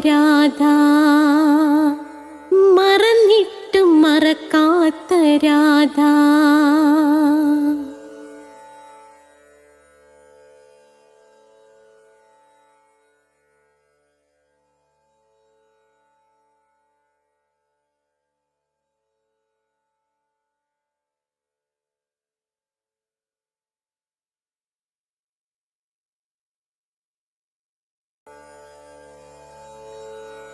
രാധ.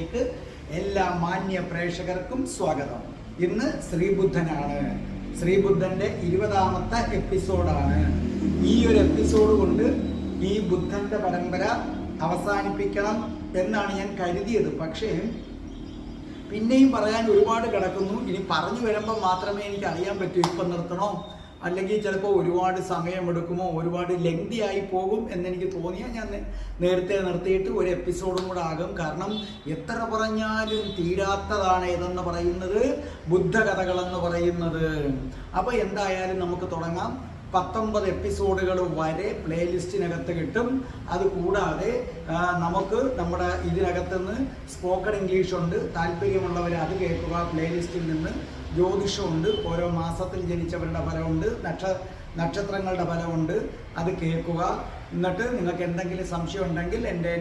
ചാനലിലേക്ക് എല്ലാ മാന്യ പ്രേക്ഷകർക്കും സ്വാഗതം. ഇന്ന് ശ്രീബുദ്ധനാണ്. ശ്രീബുദ്ധന്റെ ഇരുപതാമത്തെ എപ്പിസോഡാണ്. ഈ ഒരു എപ്പിസോഡ് കൊണ്ട് ഈ ബുദ്ധന്റെ പരമ്പര അവസാനിപ്പിക്കണം എന്നാണ് ഞാൻ കരുതിയത്. പക്ഷേ പിന്നെയും പറയാൻ ഒരുപാട് കിടക്കുന്നു. ഇനി പറഞ്ഞു വരുമ്പോൾ മാത്രമേ എനിക്ക് അറിയാൻ പറ്റൂ. ഇപ്പം നിർത്തണോ? അല്ലെങ്കിൽ ചിലപ്പോൾ ഒരുപാട് സമയമെടുക്കുമോ ഒരുപാട് ലെങ്തി ആയി പോകും എന്നെനിക്ക് തോന്നിയാൽ ഞാൻ നേരത്തെ നിർത്തിയിട്ട് ഒരു എപ്പിസോഡും കൂടെ ആകും. കാരണം എത്ര പറഞ്ഞാലും തീരാത്തതാണ് ഏതെന്ന് പറയുന്നത് ബുദ്ധകഥകളെന്ന് പറയുന്നത്. അപ്പോൾ എന്തായാലും നമുക്ക് തുടങ്ങാം. പത്തൊമ്പത് എപ്പിസോഡുകൾ വരെ പ്ലേലിസ്റ്റിനകത്ത് കിട്ടും. അത് കൂടാതെ നമുക്ക് നമ്മുടെ ഇതിനകത്ത് നിന്ന് സ്പോക്കൺ ഇംഗ്ലീഷ് ഉണ്ട്. താല്പര്യമുള്ളവർ അത് കേൾക്കുക പ്ലേലിസ്റ്റിൽ നിന്ന് ജ്യോതിഷമുണ്ട്. ഓരോ മാസത്തിൽ ജനിച്ചവരുടെ ഫലമുണ്ട്. നക്ഷ നക്ഷത്രങ്ങളുടെ ഫലമുണ്ട്. അത് കേൾക്കുക. എന്നിട്ട് നിങ്ങൾക്ക് എന്തെങ്കിലും സംശയം ഉണ്ടെങ്കിൽ എന്റെ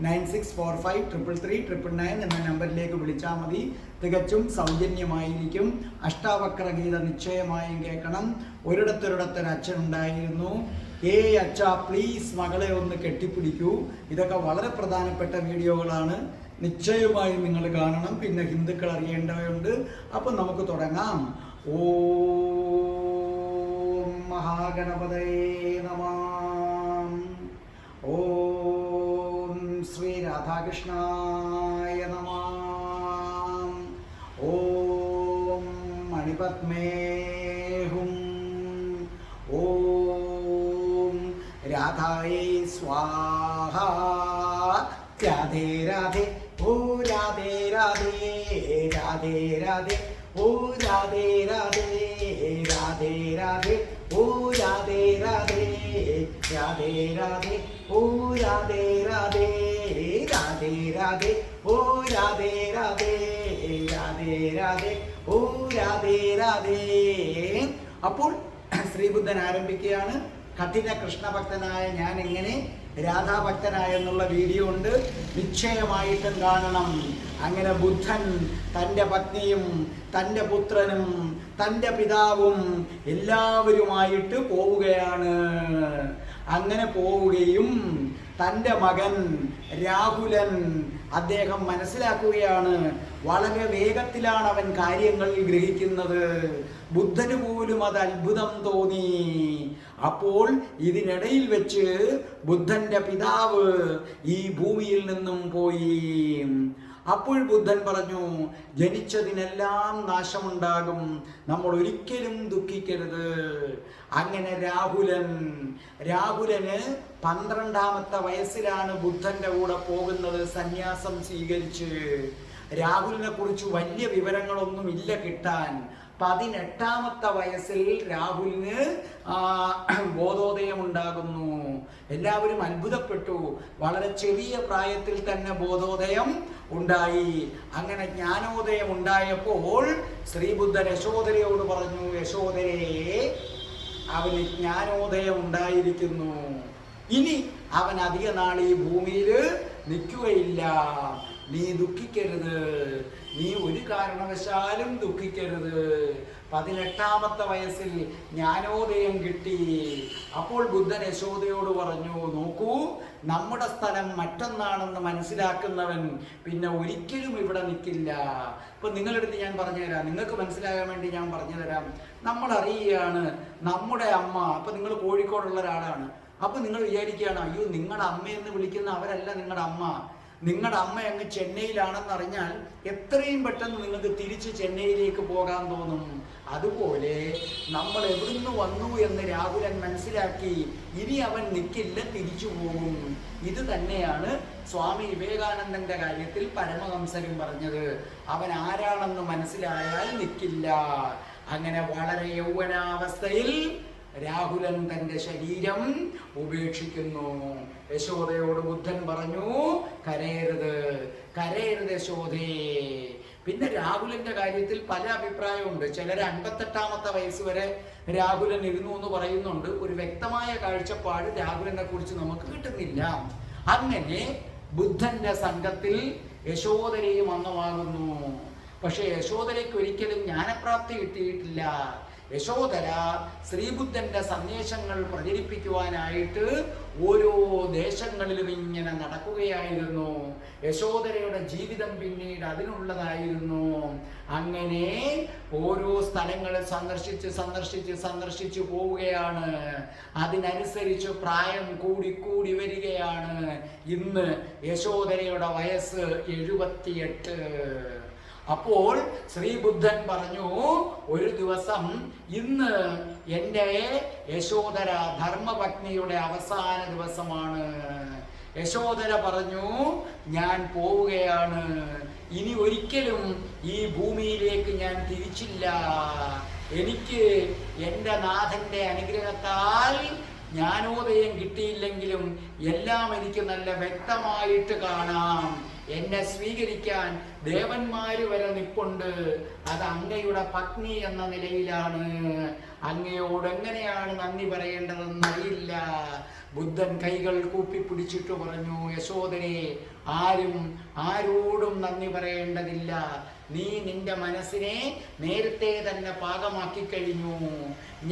nine six four five triple three triple nine എന്ന നമ്പറിലേക്ക് വിളിച്ചാൽ മതി. തികച്ചും സൗജന്യമായിരിക്കും. അഷ്ടാവക്ര ഗീത നിശ്ചയമായും കേൾക്കണം. ഒരിടത്തൊരിടത്തൊരു അച്ഛൻ ഉണ്ടായിരുന്നു. ഏ അച്ഛ പ്ലീസ് മകളെ ഒന്ന് കെട്ടിപ്പിടിക്കൂ. ഇതൊക്കെ വളരെ പ്രധാനപ്പെട്ട വീഡിയോകളാണ്. നിശ്ചയമായും നിങ്ങൾ കാണണം. പിന്നെ ഹിന്ദുക്കൾ അറിയേണ്ടവയുണ്ട്. അപ്പം നമുക്ക് തുടങ്ങാം. ഓം മഹാഗണപതയേ നമാം. ഓം ശ്രീ രാധാകൃഷ്ണായ നമാം. ഓം മണിപത്മേ ഹും. ഓം രാധായേ സ്വാഹ. രാധേ രാധേ ഓ രാധേ രാധേ രാധേ രാധേ ഓ രാധേ രാധേ രാധേ രാധേ ഓ രാധേ രാധേ രാധേ രാധേ ഓ രാധേ രാധേ രാധേ രാധേ ഓ രാധേ രാധേ രാധേ രാധേ ഓ രാധേ രാധേ അപ്പോൾ ശ്രീബുദ്ധൻ ആരംഭിക്കുകയാണ് കഠിന കൃഷ്ണഭക്തനായ ഞാൻ എങ്ങനെ രാധാഭക്തനായെന്നുള്ള വീഡിയോ ഉണ്ട്. നിശ്ചയമായിട്ടും കാണണം. അങ്ങനെ ബുദ്ധൻ തന്റെ പത്നിയും തന്റെ പുത്രനും തന്റെ പിതാവും എല്ലാവരുമായിട്ട് പോവുകയാണ്. അങ്ങനെ പോവുകയും തന്റെ മകൻ രാഹുലൻ അദ്ദേഹം മനസ്സിലാക്കുകയാണ്. വളരെ വേഗത്തിലാണ് അവൻ കാര്യങ്ങൾ ഗ്രഹിക്കുന്നത്. ബുദ്ധന് പോലും അത് അത്ഭുതം തോന്നി. അപ്പോൾ ഇതിനിടയിൽ വെച്ച് ബുദ്ധന്റെ പിതാവ് ഈ ഭൂമിയിൽ നിന്നും പോയി. അപ്പോൾ ബുദ്ധൻ പറഞ്ഞു ജനിച്ചതിനെല്ലാം നാശമുണ്ടാകും. നമ്മൾ ഒരിക്കലും ദുഃഖിക്കരുത്. അങ്ങനെ രാഹുലൻ രാഹുലന് പന്ത്രണ്ടാമത്തെ വയസ്സിലാണ് ബുദ്ധന്റെ കൂടെ പോകുന്നത് സന്യാസം സ്വീകരിച്ച്. രാഹുലിനെ കുറിച്ച് വലിയ വിവരങ്ങളൊന്നും ഇല്ല കിട്ടാൻ. പതിനെട്ടാമത്തെ വയസ്സിൽ രാഹുലിന് ആ, ബോധോദയം ഉണ്ടാകുന്നു എല്ലാവരും അത്ഭുതപ്പെട്ടു. വളരെ ചെറിയ പ്രായത്തിൽ തന്നെ ബോധോദയം ഉണ്ടായി. അങ്ങനെ ജ്ഞാനോദയം ഉണ്ടായപ്പോൾ ശ്രീബുദ്ധൻ യശോദരയോട് പറഞ്ഞു യശോധരയെ അവന് ജ്ഞാനോദയം ഉണ്ടായിരിക്കുന്നു. ഇനി അവൻ അധിക നാൾ ഈ ഭൂമിയിൽ നിൽക്കുകയില്ല. നീ ദുഃഖിക്കരുത്. നീ ഒരു കാരണവശാലും ദുഃഖിക്കരുത്. പതിനെട്ടാമത്തെ വയസ്സിൽ ജ്ഞാനോദയം കിട്ടി. അപ്പോൾ ബുദ്ധൻ യശോദയോട് പറഞ്ഞു നോക്കൂ നമ്മുടെ സ്ഥലം മറ്റൊന്നാണെന്ന് മനസ്സിലാക്കുന്നവൻ പിന്നെ ഒരിക്കലും ഇവിടെ നിൽക്കില്ല ഇപ്പൊ നിങ്ങളുടെ അടുത്ത് ഞാൻ പറഞ്ഞുതരാം. നിങ്ങൾക്ക് മനസ്സിലാകാൻ വേണ്ടി ഞാൻ പറഞ്ഞു തരാം നമ്മൾ അറിയുകയാണ് നമ്മുടെ അമ്മ അപ്പൊ നിങ്ങൾ കോഴിക്കോടുള്ള ഒരാളാണ്. അപ്പൊ നിങ്ങൾ വിചാരിക്കുകയാണ് അയ്യോ നിങ്ങളുടെ അമ്മയെന്ന് വിളിക്കുന്ന അവരല്ല നിങ്ങളുടെ അമ്മ. നിങ്ങളുടെ അമ്മ അങ്ങ് ചെന്നൈയിലാണെന്ന് അറിഞ്ഞാൽ എത്രയും പെട്ടെന്ന് നിങ്ങൾക്ക് തിരിച്ച് ചെന്നൈയിലേക്ക് പോകാൻ തോന്നും. അതുപോലെ നമ്മൾ എവിടുന്ന് വന്നു എന്ന് രാഹുലൻ മനസ്സിലാക്കി ഇനി അവൻ നിൽക്കില്ല തിരിച്ചു പോകും. ഇത് തന്നെയാണ് സ്വാമി വിവേകാനന്ദന്റെ കാര്യത്തിൽ പരമഹംസരും പറഞ്ഞത്. അവൻ ആരാണെന്ന് മനസ്സിലായാൽ നിൽക്കില്ല അങ്ങനെ വളരെ യൗവനാവസ്ഥയിൽ രാഹുലൻ തന്റെ ശരീരം ഉപേക്ഷിക്കുന്നു. യശോദയോട് ബുദ്ധൻ പറഞ്ഞു കരയരുത് കരയരുത് യശോദേ. പിന്നെ രാഹുലന്റെ കാര്യത്തിൽ പല അഭിപ്രായമുണ്ട്. ചിലർ അൻപത്തെട്ടാമത്തെ വയസ്സ് വരെ രാഹുലൻ ഇരുന്നു എന്ന് പറയുന്നുണ്ട്. ഒരു വ്യക്തമായ കാഴ്ചപ്പാട് രാഹുലനെ കുറിച്ച് നമുക്ക് കിട്ടുന്നില്ല. അങ്ങനെ ബുദ്ധന്റെ സംഘത്തിൽ യശോദരയും അംഗമാകുന്നു. പക്ഷെ യശോദരയ്ക്ക് ഒരിക്കലും ജ്ഞാനപ്രാപ്തി കിട്ടിയിട്ടില്ല. യശോദര ശ്രീബുദ്ധന്റെ സന്ദേശങ്ങൾ പ്രചരിപ്പിക്കുവാനായിട്ട് ഓരോ ദേശങ്ങളിലും ഇങ്ങനെ നടക്കുകയായിരുന്നു. യശോധരയുടെ ജീവിതം പിന്നീട് അതിനുള്ളതായിരുന്നു. അങ്ങനെ ഓരോ സ്ഥലങ്ങളിൽ സന്ദർശിച്ച് സന്ദർശിച്ച് സന്ദർശിച്ച് പോവുകയാണ്. അതിനനുസരിച്ച് പ്രായം കൂടി കൂടി വരികയാണ് ഇന്ന് യശോധരയുടെ വയസ്സ് എഴുപത്തിയെട്ട്. അപ്പോൾ ശ്രീബുദ്ധൻ പറഞ്ഞു ഒരു ദിവസം ഇന്ന് എന്റെ യശോധര ധർമ്മപത്നിയുടെ അവസാന ദിവസമാണ്. യശോധര പറഞ്ഞു ഞാൻ പോവുകയാണ്. ഇനി ഒരിക്കലും ഈ ഭൂമിയിലേക്ക് ഞാൻ തിരിച്ചില്ല. എനിക്ക് എന്റെ നാഥന്റെ അനുഗ്രഹത്താൽ ജ്ഞാനോദയം കിട്ടിയില്ലെങ്കിലും എല്ലാം എനിക്ക് നല്ല വ്യക്തമായിട്ട് കാണാം. എന്നെ സ്വീകരിക്കാൻ ദേവന്മാര് വരെ നിപ്പുണ്ട്. അത് അങ്ങയുടെ പത്നി എന്ന നിലയിലാണ്. അങ്ങയോട് എങ്ങനെയാണ് നന്ദി പറയേണ്ടതെന്ന് അറിയില്ല ബുദ്ധൻ കൈകൾ കൂപ്പി പിടിച്ചിട്ട് പറഞ്ഞു യശോദനെ ആരും ആരോടും നന്ദി പറയേണ്ടതില്ല. നീ നിന്റെ മനസ്സിനെ നേരത്തെ തന്നെ പാകമാക്കി കഴിഞ്ഞു.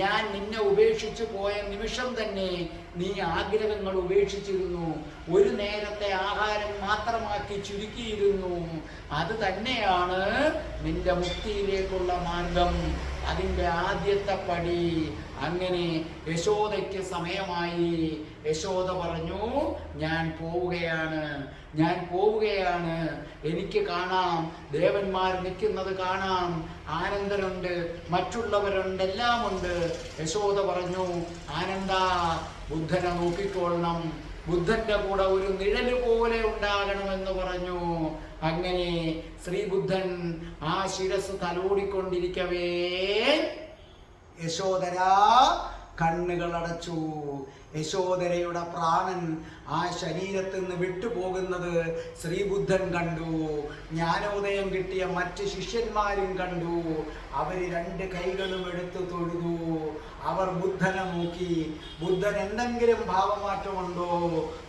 ഞാൻ നിന്നെ ഉപേക്ഷിച്ചു പോയ നിമിഷം തന്നെ നീ ആഗ്രഹങ്ങൾ ഉപേക്ഷിച്ചിരുന്നു. ഒരു നേരത്തെ ആഹാരം മാത്രമാക്കി ചുരുക്കിയിരുന്നു. അത് തന്നെയാണ് നിന്റെ മുക്തിയിലേക്കുള്ള മാർഗം. അതിന്റെ ആദ്യത്തെ പടി അങ്ങനെ യശോദയ്ക്ക് സമയമായി. യശോദ പറഞ്ഞു ഞാൻ പോവുകയാണ്. ഞാൻ പോവുകയാണ്. എനിക്ക് കാണാം. ദേവന്മാർ നിൽക്കുന്നത് കാണാം. ആനന്ദനുണ്ട്. മറ്റുള്ളവരുണ്ട്. എല്ലാമുണ്ട്. യശോദ പറഞ്ഞു ആനന്ദ ബുദ്ധനെ നോക്കിക്കൊള്ളണം. ബുദ്ധന്റെ കൂടെ ഒരു നിഴൽ പോലെ ഉണ്ടാകണമെന്ന് പറഞ്ഞു. അങ്ങനെ ശ്രീബുദ്ധൻ ആ ശിരസ് തലോടിക്കൊണ്ടിരിക്കവേ. യശോദര കണ്ണുകൾ അടച്ചു യശോദരയുടെ പ്രാണൻ ആ ശരീരത്തിൽ നിന്ന് വിട്ടുപോകുന്നത് ശ്രീബുദ്ധൻ കണ്ടു. ജ്ഞാനോദയം കിട്ടിയ മറ്റ് ശിഷ്യന്മാരും കണ്ടു. അവർ രണ്ട് കൈകളും എടുത്തു തൊഴുതു. അവർ ബുദ്ധനെ നോക്കി. ബുദ്ധൻ എന്തെങ്കിലും ഭാവമാറ്റമുണ്ടോ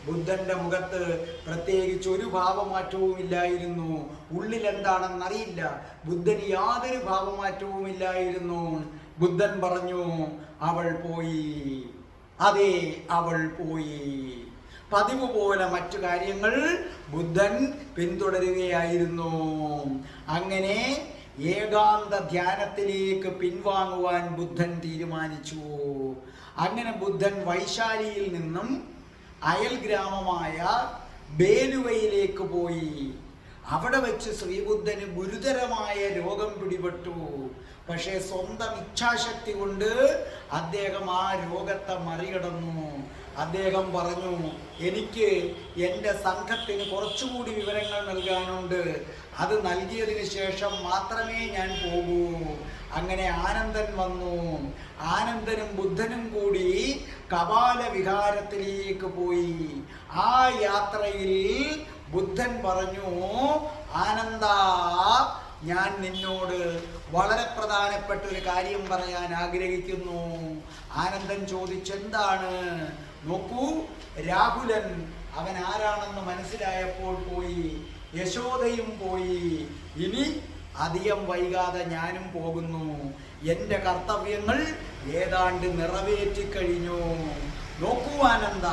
ബുദ്ധന്റെ മുഖത്ത് പ്രത്യേകിച്ച് ഒരു ഭാവമാറ്റവും ഇല്ലായിരുന്നു. ഉള്ളിൽ എന്താണെന്നറിയില്ല ബുദ്ധന് യാതൊരു ഭാവമാറ്റവും ഇല്ലായിരുന്നു. ബുദ്ധൻ പറഞ്ഞു അവൾ പോയി. അതെ അവൾ പോയി. പതിവ് പോലെ മറ്റു കാര്യങ്ങൾ ബുദ്ധൻ പിന്തുടരുകയായിരുന്നു. അങ്ങനെ ഏകാന്ത ധ്യാനത്തിലേക്ക് പിൻവാങ്ങുവാൻ ബുദ്ധൻ തീരുമാനിച്ചു. അങ്ങനെ ബുദ്ധൻ വൈശാലിയിൽ നിന്നും അയൽ ഗ്രാമമായ ബേലുവയിലേക്ക് പോയി. അവിടെ വെച്ച് ശ്രീബുദ്ധന് ഗുരുതരമായ രോഗം പിടിപെട്ടു. പക്ഷേ സ്വന്തം ഇച്ഛാശക്തി കൊണ്ട് അദ്ദേഹം ആ രോഗത്തെ മറികടന്നു. അദ്ദേഹം പറഞ്ഞു എനിക്ക് എന്റെ സംഘത്തിന് കുറച്ചുകൂടി വിവരങ്ങൾ നൽകാനുണ്ട്. അത് നൽകിയതിന് ശേഷം മാത്രമേ ഞാൻ പോകൂ. അങ്ങനെ ആനന്ദൻ വന്നു. ആനന്ദനും ബുദ്ധനും കൂടി കപാല വിഹാരത്തിലേക്ക് പോയി. ആ യാത്രയിൽ ബുദ്ധൻ പറഞ്ഞു ആനന്ദ ഞാൻ നിന്നോട് വളരെ പ്രധാനപ്പെട്ട ഒരു കാര്യം പറയാൻ ആഗ്രഹിക്കുന്നു. ആനന്ദൻ ചോദിച്ചെന്താണ്? നോക്കൂ രാഹുലൻ അവൻ ആരാണെന്ന് മനസ്സിലായപ്പോൾ പോയി യശോദയും പോയി. ഇനി അധികം വൈകാതെ ഞാനും പോകുന്നു. എന്റെ കർത്തവ്യങ്ങൾ ഏതാണ്ട് നിറവേറ്റിക്കഴിഞ്ഞു. നോക്കൂ ആനന്ദ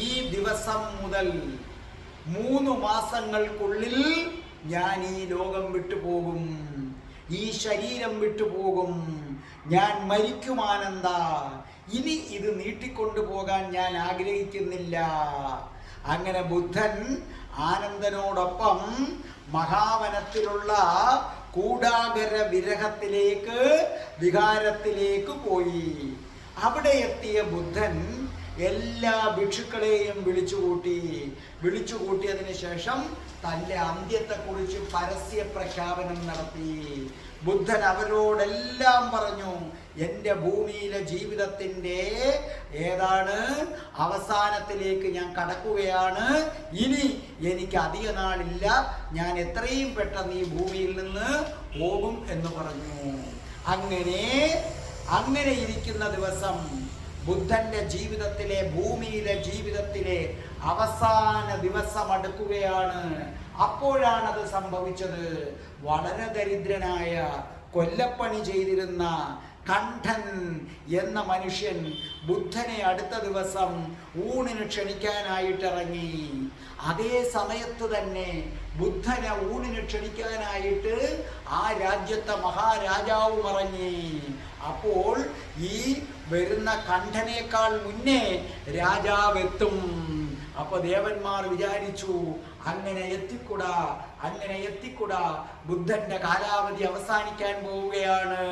ഈ ദിവസം മുതൽ മൂന്ന് മാസങ്ങൾക്കുള്ളിൽ ഞാൻ ഈ ലോകം വിട്ടുപോകും ഈ ശരീരം വിട്ടുപോകും ഞാൻ മരിക്കുമാനന്ദ ഇനി ഇത് നീട്ടിക്കൊണ്ടു പോകാൻ ഞാൻ ആഗ്രഹിക്കുന്നില്ല. അങ്ങനെ ബുദ്ധൻ ആനന്ദനോടൊപ്പം മഹാവനത്തിലുള്ള കൂടാകര വിരഹത്തിലേക്ക് വികാരത്തിലേക്ക് പോയി. അവിടെ എത്തിയ ബുദ്ധൻ എല്ലാ ഭിക്ഷുക്കളെയും വിളിച്ചുകൂട്ടി. വിളിച്ചുകൂട്ടിയതിന് ശേഷം തന്റെ അന്ത്യത്തെക്കുറിച്ച് പരസ്യ പ്രഖ്യാപനം നടത്തി. ബുദ്ധൻ അവരോടെല്ലാം പറഞ്ഞു എന്റെ ഭൂമിയിലെ ജീവിതത്തിന്റെ ഏതാണ്? അവസാനത്തിലേക്ക് ഞാൻ കടക്കുകയാണ്. ഇനി എനിക്ക് അധിക നാളില്ല. ഞാൻ എത്രയും പെട്ടെന്ന് ഈ ഭൂമിയിൽ നിന്ന് പോകും എന്ന് പറഞ്ഞു. അങ്ങനെ അങ്ങനെ ഇരിക്കുന്ന ദിവസം ബുദ്ധന്റെ ജീവിതത്തിലെ ഭൂമിയിലെ ജീവിതത്തിലെ അവസാന ദിവസം അടുക്കുകയാണ് അപ്പോഴാണ് അത് സംഭവിച്ചത്. വളരെ ദരിദ്രനായ കൊല്ലപ്പണി ചെയ്തിരുന്ന കണ്ഠൻ എന്ന മനുഷ്യൻ ബുദ്ധനെ അടുത്ത ദിവസം ഊണിന് ക്ഷണിക്കാനായിട്ടിറങ്ങി. അതേ സമയത്ത് തന്നെ ബുദ്ധനെ ഊണിന് ക്ഷണിക്കാനായിട്ട് ആ രാജ്യത്തെ മഹാരാജാവും ഇറങ്ങി അപ്പോൾ ഈ വരുന്ന കണ്ഠനേക്കാൾ മുന്നേ രാജാവ് എത്തും അപ്പൊ ദേവന്മാർ വിചാരിച്ചു അങ്ങനെ എത്തിക്കൂടാ അങ്ങനെ എത്തിക്കൂടാ. ബുദ്ധന്റെ കാലാവധി അവസാനിക്കാൻ പോവുകയാണ്.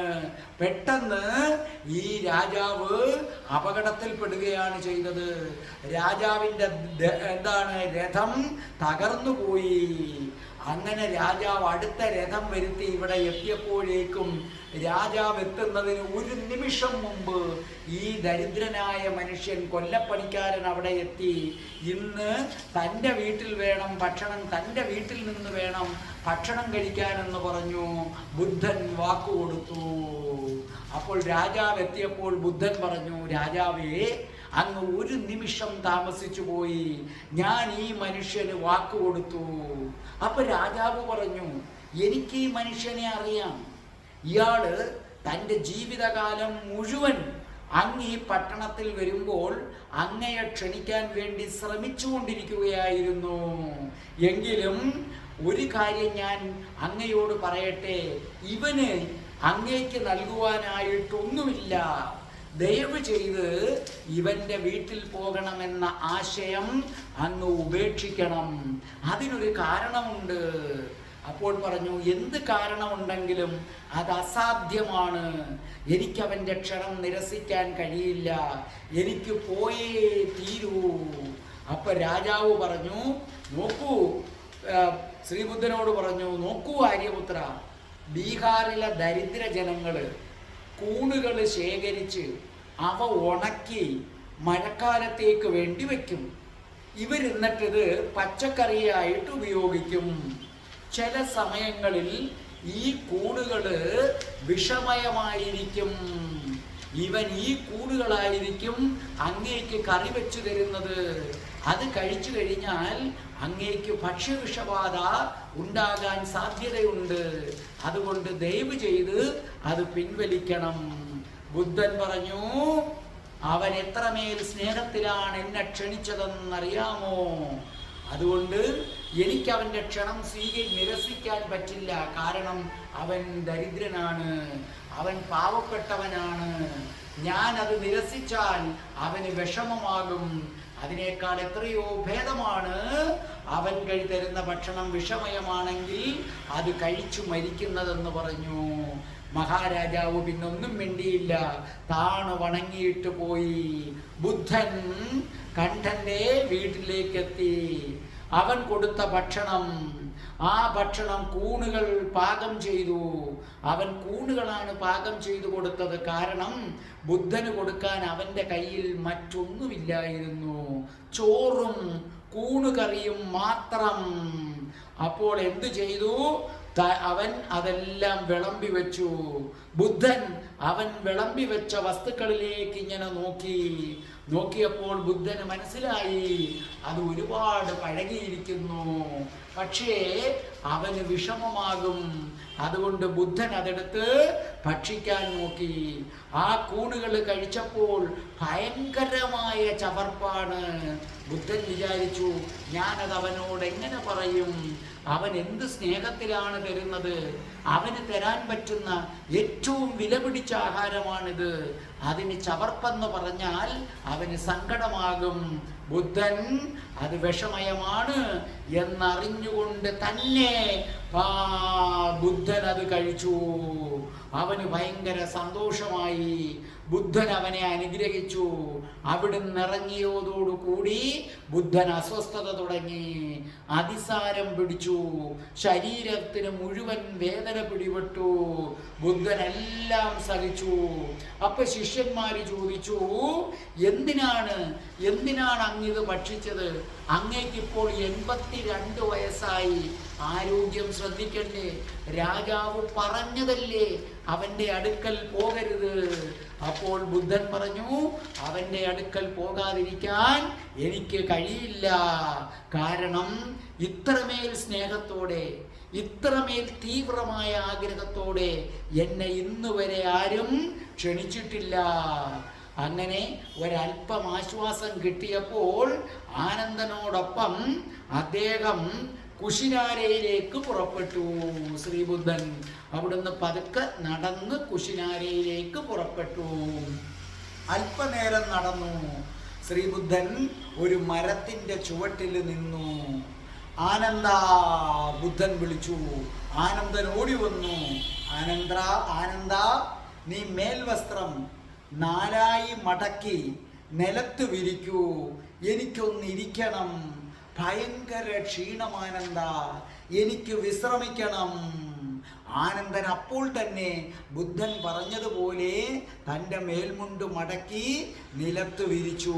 പെട്ടെന്ന് ഈ രാജാവ് അപകടത്തിൽപ്പെടുകയാണ് ചെയ്തത്. രാജാവിന്റെ എന്താണ് രഥം തകർന്നു പോയി അങ്ങനെ രാജാവ് അടുത്ത രഥം വരുത്തി ഇവിടെ എത്തിയപ്പോഴേക്കും രാജാവ് എത്തുന്നതിന് ഒരു നിമിഷം മുമ്പ് ഈ ദരിദ്രനായ മനുഷ്യൻ കൊല്ലപ്പണിക്കാരൻ അവിടെ എത്തി. ഇന്ന് തന്റെ വീട്ടിൽ വേണം ഭക്ഷണം തന്റെ വീട്ടിൽ നിന്ന് വേണം ഭക്ഷണം കഴിക്കാനെന്ന് പറഞ്ഞു. ബുദ്ധൻ വാക്കു കൊടുത്തു അപ്പോൾ രാജാവ് എത്തിയപ്പോൾ ബുദ്ധൻ പറഞ്ഞു രാജാവേ അങ്ങ് ഒരു നിമിഷം താമസിച്ചു പോയി. ഞാൻ ഈ മനുഷ്യന് വാക്ക് കൊടുത്തു. അപ്പൊ രാജാവ് പറഞ്ഞു എനിക്ക് ഈ മനുഷ്യനെ അറിയാം. ഇയാൾ തന്റെ ജീവിതകാലം മുഴുവൻ അങ്ങ് ഈ പട്ടണത്തിൽ വരുമ്പോൾ അങ്ങയെ ക്ഷണിക്കാൻ വേണ്ടി ശ്രമിച്ചുകൊണ്ടിരിക്കുകയായിരുന്നു. എങ്കിലും ഒരു കാര്യം ഞാൻ അങ്ങയോട് പറയട്ടെ. ഇവന് അങ്ങേക്ക് നൽകുവാനായിട്ടൊന്നുമില്ല. ദയവ് ചെയ്ത് ഇവന്റെ വീട്ടിൽ പോകണമെന്ന ആശയം അങ്ങ് ഉപേക്ഷിക്കണം. അതിനൊരു കാരണമുണ്ട്. അപ്പോൾ പറഞ്ഞു എന്ത് കാരണമുണ്ടെങ്കിലും അത് അസാധ്യമാണ്. എനിക്ക് അവന്റെ ക്ഷണം നിരസിക്കാൻ കഴിയില്ല. എനിക്ക് പോയേ തീരൂ. അപ്പൊ രാജാവ് പറഞ്ഞു നോക്കൂ. ശ്രീബുദ്ധനോട് പറഞ്ഞു നോക്കൂ ആര്യപുത്ര ബീഹാറിലെ ദരിദ്ര ജനങ്ങൾ കൂണുകൾ ശേഖരിച്ച് അവ ഉണക്കി മഴക്കാലത്തേക്ക് വേണ്ടി വയ്ക്കും. ഇവരിന്നിട്ടിത് പച്ചക്കറിയായിട്ട് ഉപയോഗിക്കും. ചില സമയങ്ങളിൽ ഈ കൂണുകൾ വിഷമയമായിരിക്കും. ഇവൻ ഈ കൂടുകളായിരിക്കും അങ്ങേക്ക് കറി വെച്ചു തരുന്നത്. അത് കഴിച്ചു കഴിഞ്ഞാൽ അങ്ങേക്ക് ഭക്ഷ്യവിഷബാധ ഉണ്ടാകാൻ സാധ്യതയുണ്ട്. അതുകൊണ്ട് ദയവ് ചെയ്ത് അത് പിൻവലിക്കണം. ബുദ്ധൻ പറഞ്ഞു അവൻ എത്രമേൽ സ്നേഹത്തിലാണ് എന്നെ ക്ഷണിച്ചതെന്നറിയാമോ? അതുകൊണ്ട് എനിക്ക് അവന്റെ ക്ഷണം സ്വീകരി നിരസിക്കാൻ പറ്റില്ല. കാരണം അവൻ ദരിദ്രനാണ്. അവൻ പാവപ്പെട്ടവനാണ്. ഞാൻ അത് നിരസിച്ചാൽ അവന് വിഷമമാകും. അതിനേക്കാൾ എത്രയോ ഭേദമാണ്. അവൻ കഴി തരുന്ന ഭക്ഷണം വിഷമയമാണെങ്കിൽ അത് കഴിച്ചു മരിക്കുന്നതെന്ന് പറഞ്ഞു. മഹാരാജാവ് പിന്നൊന്നും മിണ്ടിയില്ല. താണു വണങ്ങിയിട്ട് പോയി. ബുദ്ധൻ കണ്ഠന്റെ വീട്ടിലേക്കെത്തി. അവൻ കൊടുത്ത ഭക്ഷണം. ആ ഭക്ഷണം കൂണുകൾ പാകം ചെയ്തു. അവൻ കൂണുകളാണ് പാകം ചെയ്തു കൊടുത്തത്. കാരണം ബുദ്ധന് കൊടുക്കാൻ അവന്റെ കയ്യിൽ മറ്റൊന്നുമില്ലായിരുന്നു. ചോറും കൂണുകറിയും മാത്രം. അപ്പോൾ എന്തു ചെയ്തു? അവൻ അതെല്ലാം വിളമ്പി വെച്ചു. ബുദ്ധൻ അവൻ വിളമ്പി വെച്ച വസ്തുക്കളിലേക്ക് ഇങ്ങനെ നോക്കി. നോക്കിയപ്പോൾ ബുദ്ധന് മനസ്സിലായി. അത് ഒരുപാട് പഴകിയിരിക്കുന്നു. പക്ഷേ അവന് വിഷമമാകും. അതുകൊണ്ട് ബുദ്ധൻ അതെടുത്ത് ഭക്ഷിക്കാൻ നോക്കി. ആ കൂണുകൾ കഴിച്ചപ്പോൾ ഭയങ്കരമായ ചവർപ്പാണ്. ബുദ്ധൻ വിചാരിച്ചു ഞാനത് അവനോട് എങ്ങനെ പറയും? അവൻ എന്ത് സ്നേഹത്തിലാണ് തരുന്നത്? അവന് തരാൻ പറ്റുന്ന ഏറ്റവും വിലപിടിച്ച ആഹാരമാണിത്. അതിന് ചവർപ്പെന്ന് പറഞ്ഞാൽ അവന് സങ്കടമാകും. ബുദ്ധൻ അത് വിഷമയമാണ് എന്നറിഞ്ഞുകൊണ്ട് തന്നെ ബുദ്ധൻ അത് കഴിച്ചു. അവന് ഭയങ്കര സന്തോഷമായി. ബുദ്ധൻ അവനെ അനുഗ്രഹിച്ചു. അവിടുന്ന് ഇറങ്ങിയതോടുകൂടി ബുദ്ധൻ അസ്വസ്ഥത തുടങ്ങി. അതിസാരം പിടിച്ചു. ശരീരത്തിന് മുഴുവൻ വേദന പിടിപെട്ടു. ബുദ്ധൻ എല്ലാം സഹിച്ചു. അപ്പൊ ശിഷ്യന്മാര് ചോദിച്ചു എന്തിനാണ്? എന്തിനാണ് അങ്ങിത് ഭക്ഷിച്ചത്? അങ്ങേക്കിപ്പോൾ എൺപത്തിരണ്ട് വയസ്സായി. ആരോഗ്യം ശ്രദ്ധിക്കണ്ടേ? രാജാവ് പറഞ്ഞതല്ലേ അവന്റെ അടുക്കൽ പോകരുത്. അപ്പോൾ ബുദ്ധൻ പറഞ്ഞു അവന്റെ അടുക്കൽ പോകാതിരിക്കാൻ എനിക്ക് കഴിയില്ല. കാരണം ഇത്രമേൽ സ്നേഹത്തോടെ ഇത്രമേൽ തീവ്രമായ ആഗ്രഹത്തോടെ എന്നെ ഇന്ന് വരെ ആരും ക്ഷണിച്ചിട്ടില്ല. അങ്ങനെ ഒരല്പം ആശ്വാസം കിട്ടിയപ്പോൾ ആനന്ദനോടൊപ്പം അദ്ദേഹം കുശിനാരയിലേക്ക് പുറപ്പെട്ടു. ശ്രീബുദ്ധൻ അവിടുന്ന് പതുക്കെ നടന്ന് കുശിനാരയിലേക്ക് പുറപ്പെട്ടു. അല്പനേരം നടന്നു. ശ്രീബുദ്ധൻ ഒരു മരത്തിന്റെ ചുവട്ടിൽ നിന്നു. ആനന്ദ ബുദ്ധൻ വിളിച്ചു. ആനന്ദൻ ഓടി വന്നു. ആനന്ദ ആനന്ദ നീ മേൽവസ്ത്രം നാലായി മടക്കി നിലത്ത് വിരിക്കൂ. എനിക്കൊന്നിരിക്കണം. ഭയങ്കര ക്ഷീണമാനന്ദ. എനിക്ക് വിശ്രമിക്കണം. ആനന്ദൻ അപ്പോൾ തന്നെ ബുദ്ധൻ പറഞ്ഞതുപോലെ തന്റെ മേൽമുണ്ട് മടക്കി നിലത്ത് വിരിച്ചു.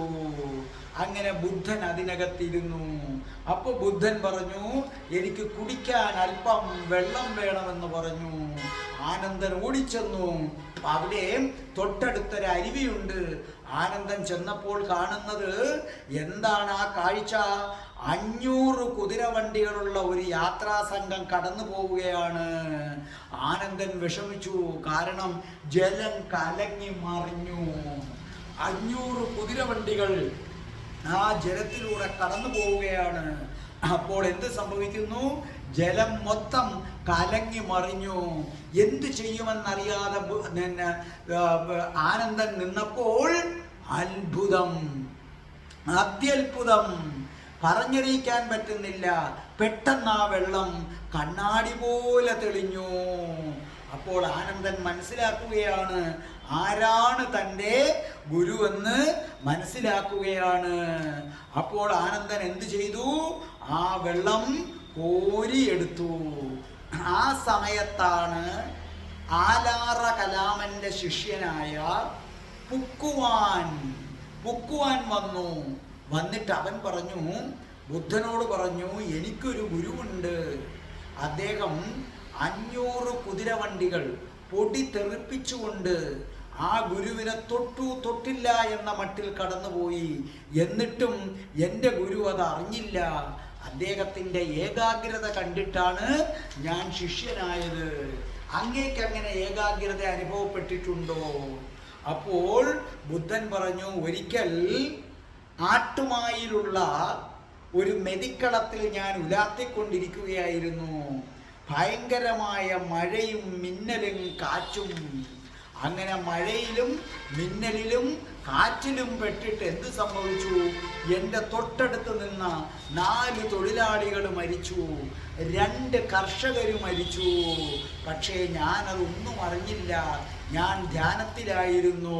അങ്ങനെ ബുദ്ധൻ അതിനകത്തിരുന്നു. അപ്പോൾ ബുദ്ധൻ പറഞ്ഞു എനിക്ക് കുടിക്കാൻ അല്പം വെള്ളം വേണമെന്ന് പറഞ്ഞു. ആനന്ദൻ ഓടിച്ചെന്നു. അവിടെ തൊട്ടടുത്തൊരു അരുവിയുണ്ട്. ആനന്ദൻ ചെന്നപ്പോൾ കാണുന്നത് എന്താണ് ആ കാഴ്ച? അഞ്ഞൂറ് കുതിരവണ്ടികളുള്ള ഒരു യാത്രാ സംഘം കടന്നു പോവുകയാണ്. ആനന്ദൻ വിഷമിച്ചു. കാരണം ജലം കലങ്ങി മറിഞ്ഞു. അഞ്ഞൂറ് കുതിരവണ്ടികൾ ആ ജലത്തിലൂടെ കടന്നു പോവുകയാണ്. അപ്പോൾ എന്ത് സംഭവിക്കുന്നു? ജലം മൊത്തം കലങ്ങി മറിഞ്ഞു. എന്ത് ചെയ്യുമെന്നറിയാതെ ആനന്ദൻ നിന്നപ്പോൾ അത്ഭുതം. അത്യത്ഭുതം. പറഞ്ഞറിയിക്കാൻ പറ്റുന്നില്ല. പെട്ടെന്ന് ആ വെള്ളം കണ്ണാടി പോലെ തെളിഞ്ഞു. അപ്പോൾ ആനന്ദൻ മനസ്സിലാക്കുകയാണ് ആരാണ് തന്റെ ഗുരു എന്ന് മനസ്സിലാക്കുകയാണ്. അപ്പോൾ ആനന്ദൻ എന്ത് ചെയ്തു? ആ വെള്ളം കോരിയെടുത്തു. ആ സമയത്താണ് ആലാറ കലാമന്റെ ശിഷ്യനായ പുക്കുവാൻ പുക്കുവാൻ വന്നു. വന്നിട്ട് അവൻ പറഞ്ഞു ബുദ്ധനോട് പറഞ്ഞു എനിക്കൊരു ഗുരുവുണ്ട്. അദ്ദേഹം അഞ്ഞൂറ് കുതിരവണ്ടികൾ പൊടി തെറിപ്പിച്ചുകൊണ്ട് ആ ഗുരുവിനെ തൊട്ടു തൊട്ടില്ല എന്ന മട്ടിൽ കടന്നുപോയി. എന്നിട്ടും എന്റെ ഗുരു അത് അറിഞ്ഞില്ല. അദ്ദേഹത്തിന്റെ ഏകാഗ്രത കണ്ടിട്ടാണ് ഞാൻ ശിഷ്യനായത്. അങ്ങേക്കങ്ങനെ ഏകാഗ്രത അനുഭവപ്പെട്ടിട്ടുണ്ടോ? അപ്പോൾ ബുദ്ധൻ പറഞ്ഞു ഒരിക്കൽ ആട്ടുമായിലുള്ള ഒരു മെതിക്കളത്തിൽ ഞാൻ ഉലാത്തിക്കൊണ്ടിരിക്കുകയായിരുന്നു. ഭയങ്കരമായ മഴയും മിന്നലും കാറ്റും. അങ്ങനെ മഴയിലും മിന്നലിലും കാറ്റിലും പെട്ടിട്ട് എന്ത് സംഭവിച്ചു? എന്റെ തൊട്ടടുത്ത് നിന്ന നാല് തൊഴിലാളികൾ മരിച്ചു. രണ്ട് കർഷകർ മരിച്ചു. പക്ഷേ ഞാനതൊന്നും അറിഞ്ഞില്ല. ഞാൻ ധ്യാനത്തിലായിരുന്നു.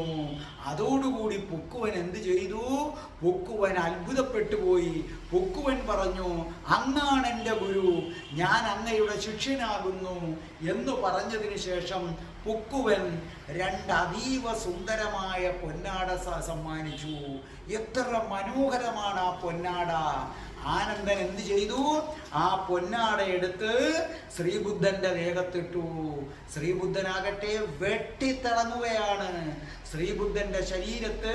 അതോടുകൂടി പൊക്കുവൻ എന്ത് ചെയ്തു? പൊക്കുവൻ അത്ഭുതപ്പെട്ടു പോയി. പൊക്കുവൻ പറഞ്ഞു അങ്ങാണ് എന്റെ ഗുരു. ഞാൻ അങ്ങയുടെ ശിഷ്യനാകുന്നു. എന്ന് പറഞ്ഞതിന് ശേഷം പൊക്കുവൻ രണ്ട് സുന്ദരമായ പൊന്നാട സമ്മാനിച്ചു. എത്ര മനോഹരമാണ് ആ പൊന്നാട. ആനന്ദൻ എന്ത് ചെയ്തു? ആ പൊന്നാട എടുത്ത് ശ്രീബുദ്ധന്റെ ദേഹത്തിട്ടു. ശ്രീബുദ്ധനാകട്ടെ വെട്ടിത്തിളങ്ങുകയാണ്. ശ്രീബുദ്ധന്റെ ശരീരത്ത്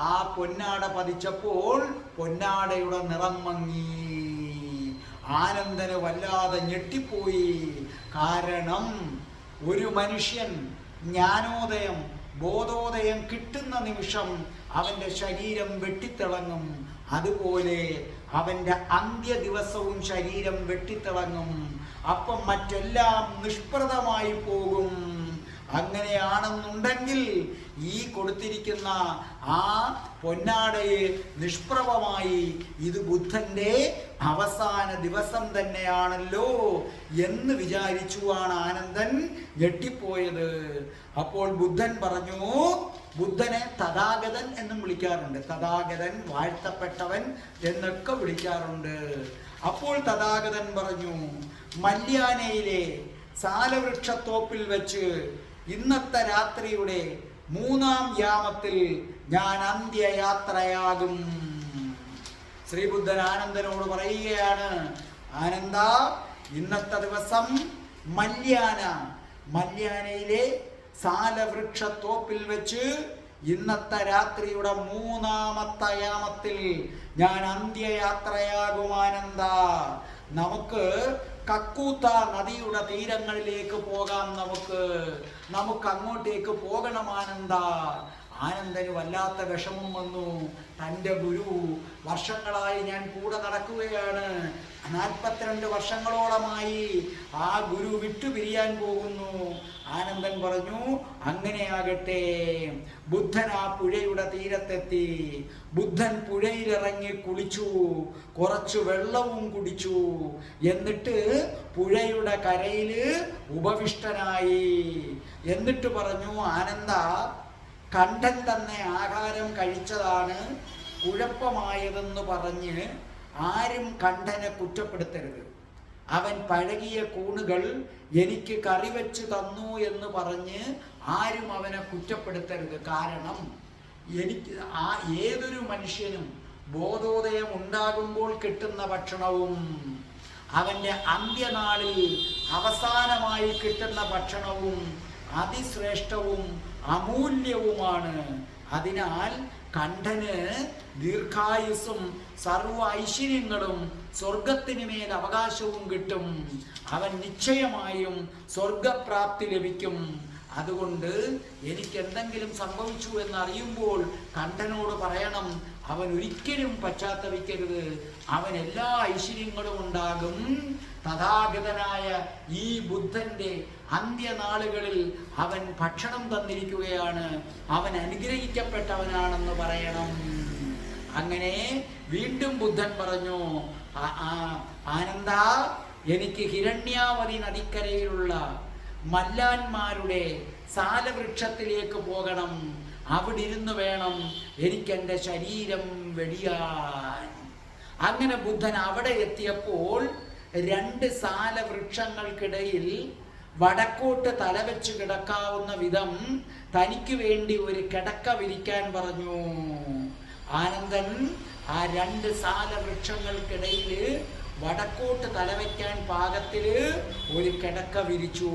ആ പൊന്നാട പതിച്ചപ്പോൾ പൊന്നാടയുടെ നിറം മങ്ങി. ആനന്ദന് വല്ലാതെ ഞെട്ടിപ്പോയി. കാരണം ഒരു മനുഷ്യൻ ജ്ഞാനോദയം ബോധോദയം കിട്ടുന്ന നിമിഷം അവന്റെ ശരീരം വെട്ടിത്തിളങ്ങും. അതുപോലെ അവന്റെ അന്ത്യ ദിവസവും ശരീരം വെട്ടിത്തിളങ്ങും. അപ്പം മറ്റെല്ലാം നിഷ്പ്രദമായി പോകും. അങ്ങനെയാണെന്നുണ്ടെങ്കിൽ ഈ കൊടുത്തിരിക്കുന്ന ആ പൊന്നാടയെ നിഷ്പ്രഭമായി ഇത് ബുദ്ധന്റെ അവസാന ദിവസം തന്നെയാണല്ലോ എന്ന് വിചാരിച്ചുവാണ് ആനന്ദൻ ഞെട്ടിപ്പോയത്. അപ്പോൾ ബുദ്ധൻ പറഞ്ഞു ബുദ്ധനെ തഥാഗതൻ എന്നും വിളിക്കാറുണ്ട്. തഥാഗതൻ വാഴ്ത്തപ്പെട്ടവൻ എന്നൊക്കെ വിളിക്കാറുണ്ട്. അപ്പോൾ തഥാഗതൻ പറഞ്ഞു മല്യാനയിലെ സാലവൃക്ഷത്തോപ്പിൽ വെച്ച് ഇന്നത്തെ രാത്രിയുടെ മൂന്നാം യാമത്തിൽ ഞാൻ അന്ത്യയാത്രയാകും. ശ്രീബുദ്ധൻ ആനന്ദനോട് പറയുകയാണ് ആനന്ദ ഇന്നത്തെ ദിവസം മല്യാന. മല്യാനയിലെ സാലവൃക്ഷത്തോപ്പിൽ വെച്ച് ഇന്നത്തെ രാത്രിയുടെ മൂന്നാമത്തെ യാമത്തിൽ ഞാൻ അന്ത്യയാത്രയാകും ആനന്ദ. നമുക്ക് കക്കൂത്ത നദിയുടെ തീരങ്ങളിലേക്ക് പോകാം നമുക്ക് നമുക്ക് അങ്ങോട്ടേക്ക് പോകണം ആനന്ദന് വല്ലാത്ത വിഷമം വന്നു. തന്റെ ഗുരു വർഷങ്ങളായി ഞാൻ കൂടെ നടക്കുകയാണ്. നാൽപ്പത്തിരണ്ട് വർഷങ്ങളോളമായി ആ ഗുരു വിട്ടുപിരിയാൻ പോകുന്നു. ആനന്ദൻ പറഞ്ഞു അങ്ങനെയാകട്ടെ. ബുദ്ധൻ ആ പുഴയുടെ തീരത്തെത്തി. ബുദ്ധൻ പുഴയിലിറങ്ങി കുളിച്ചു. കുറച്ചു വെള്ളവും കുടിച്ചു. എന്നിട്ട് പുഴയുടെ കരയിൽ ഉപവിഷ്ടനായി. എന്നിട്ട് പറഞ്ഞു ആനന്ദ കണ്ഠൻ തന്നെ ആഹാരം കഴിച്ചതാണ് കുഴപ്പമായതെന്ന് പറഞ്ഞ് ആരും കണ്ടനെ കുറ്റപ്പെടുത്തരുത്. അവൻ പഴകിയ കൂണുകൾ എനിക്ക് കറി വെച്ച് തന്നു എന്ന് പറഞ്ഞ് ആരും അവനെ കുറ്റപ്പെടുത്തരുത്. കാരണം എനിക്ക് ആ ഏതൊരു മനുഷ്യനും ബോധോദയം ഉണ്ടാകുമ്പോൾ കിട്ടുന്ന ഭക്ഷണവും അവന്റെ അന്ത്യനാളിൽ അവസാനമായി കിട്ടുന്ന ഭക്ഷണവും അതിശ്രേഷ്ഠവും അമൂല്യവുമാണ്. അതിനാൽ കണ്ഠന് ദീർഘായുസ്സും സർവ ഐശ്വര്യങ്ങളും സ്വർഗത്തിന് മേൽ അവകാശവും കിട്ടും. അവൻ നിശ്ചയമായും സ്വർഗപ്രാപ്തി ലഭിക്കും. അതുകൊണ്ട് എനിക്ക് എന്തെങ്കിലും സംഭവിച്ചു എന്നറിയുമ്പോൾ കണ്ഠനോട് പറയണം അവൻ ഒരിക്കലും പശ്ചാത്തപിക്കരുത്. അവൻ എല്ലാ ഐശ്വര്യങ്ങളും ഉണ്ടാകും. തഥാഗതനായ ഈ ബുദ്ധന്റെ അന്ത്യനാളുകളിൽ അവൻ ഭക്ഷണം തന്നിരിക്കുകയാണ്. അവൻ അനുഗ്രഹിക്കപ്പെട്ടവനാണെന്ന് പറയണം. അങ്ങനെ വീണ്ടും ബുദ്ധൻ പറഞ്ഞു "ആ- ആ- ആനന്ദ എനിക്ക് ഹിരണ്യാവതി നദിക്കരയിലുള്ള മല്ലാന്മാരുടെ സാലവൃക്ഷത്തിലേക്ക് പോകണം. അവിടെ ഇരുന്ന് വേണം എനിക്ക് എനിക്കെന്റെ ശരീരം വെടിയാൻ. അങ്ങനെ ബുദ്ധൻ അവിടെ എത്തിയപ്പോൾ രണ്ട് സാലവൃക്ഷങ്ങൾക്കിടയിൽ വടക്കോട്ട് തലവെച്ച് കിടക്കാവുന്ന വിധം തനിക്ക് വേണ്ടി ഒരു കിടക്ക വിരിക്കാൻ പറഞ്ഞു. ആനന്ദൻ ആ രണ്ട് സാലവൃക്ഷങ്ങൾക്കിടയിൽ വടക്കോട്ട് തലവയ്ക്കാൻ പാകത്തിൽ ഒരു കിടക്ക വിരിച്ചു.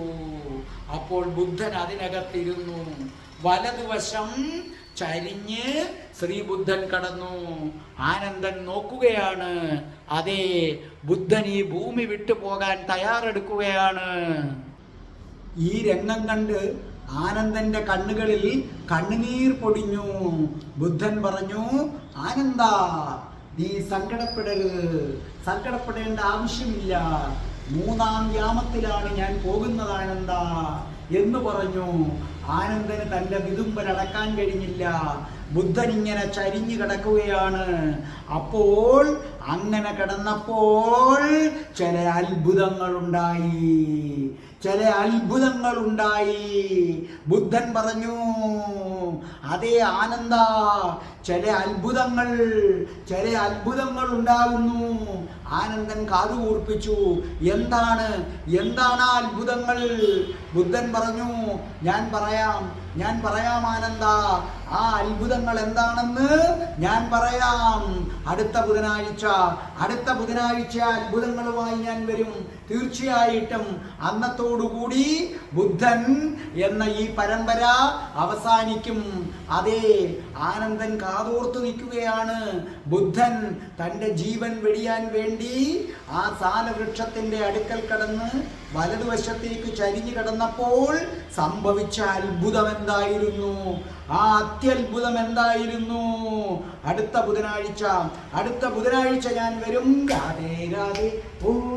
അപ്പോൾ ബുദ്ധൻ അതിനകത്തിരുന്നു. വലതുവശം ചരിഞ്ഞ് ശ്രീബുദ്ധൻ കടന്നു. ആനന്ദൻ നോക്കുകയാണ്. അതേ ബുദ്ധൻ ഈ ഭൂമി വിട്ടു പോകാൻ തയ്യാറെടുക്കുകയാണ്. ഈ രംഗം കണ്ട് ആനന്ദന്റെ കണ്ണുകളിൽ കണ്ണുനീർ പൊടിഞ്ഞു. ബുദ്ധൻ പറഞ്ഞു ആനന്ദ നീ സങ്കടപ്പെടരുത്. സങ്കടപ്പെടേണ്ട ആവശ്യമില്ല. മൂന്നാം യാമത്തിലാണ് ഞാൻ പോകുന്നത് ആനന്ദ എന്ന് പറഞ്ഞു. ആനന്ദന് തന്റെ വിതുമ്പലടക്കാൻ കഴിഞ്ഞില്ല. ബുദ്ധൻ ഇങ്ങനെ ചരിഞ്ഞു കിടക്കുകയാണ്. അപ്പോൾ അങ്ങനെ കിടന്നപ്പോൾ ചില അത്ഭുതങ്ങൾ ഉണ്ടായി ചില അത്ഭുതങ്ങൾ ഉണ്ടായി ബുദ്ധൻ പറഞ്ഞു അതേ ആനന്ദ ചില അത്ഭുതങ്ങൾ ചില അത്ഭുതങ്ങൾ ഉണ്ടാകുന്നു. ആനന്ദൻ കാതുകൂർപ്പിച്ചു എന്താണ്? എന്താണ് ആ അത്ഭുതങ്ങൾ? ബുദ്ധൻ പറഞ്ഞു ഞാൻ പറയാം ഞാൻ പറയാം ആനന്ദ ആ അത്ഭുതങ്ങൾ എന്താണെന്ന് ഞാൻ പറയാം. അടുത്ത ബുധനാഴ്ച അടുത്ത ബുധനാഴ്ച അത്ഭുതങ്ങളുമായി ഞാൻ വരും. തീർച്ചയായിട്ടും അന്നത്തോടുകൂടി ബുദ്ധൻ എന്ന ഈ പരമ്പര അവസാനിക്കും. അതേ ആനന്ദൻ കാതോർത്തു നിൽക്കുകയാണ്. ബുദ്ധൻ തന്റെ ജീവൻ വെടിയാൻ വേണ്ടി ആ സാലവൃക്ഷത്തിന്റെ അടുക്കൽ കടന്ന് വലതുവശത്തേക്ക് ചരിഞ്ഞു കിടന്നപ്പോൾ സംഭവിച്ച അത്ഭുതം എന്തായിരുന്നു ആ അത്യത്ഭുതം എന്തായിരുന്നു അടുത്ത ബുധനാഴ്ച അടുത്ത ബുധനാഴ്ച ഞാൻ വരും. രാധേ രാധേ. ഓ.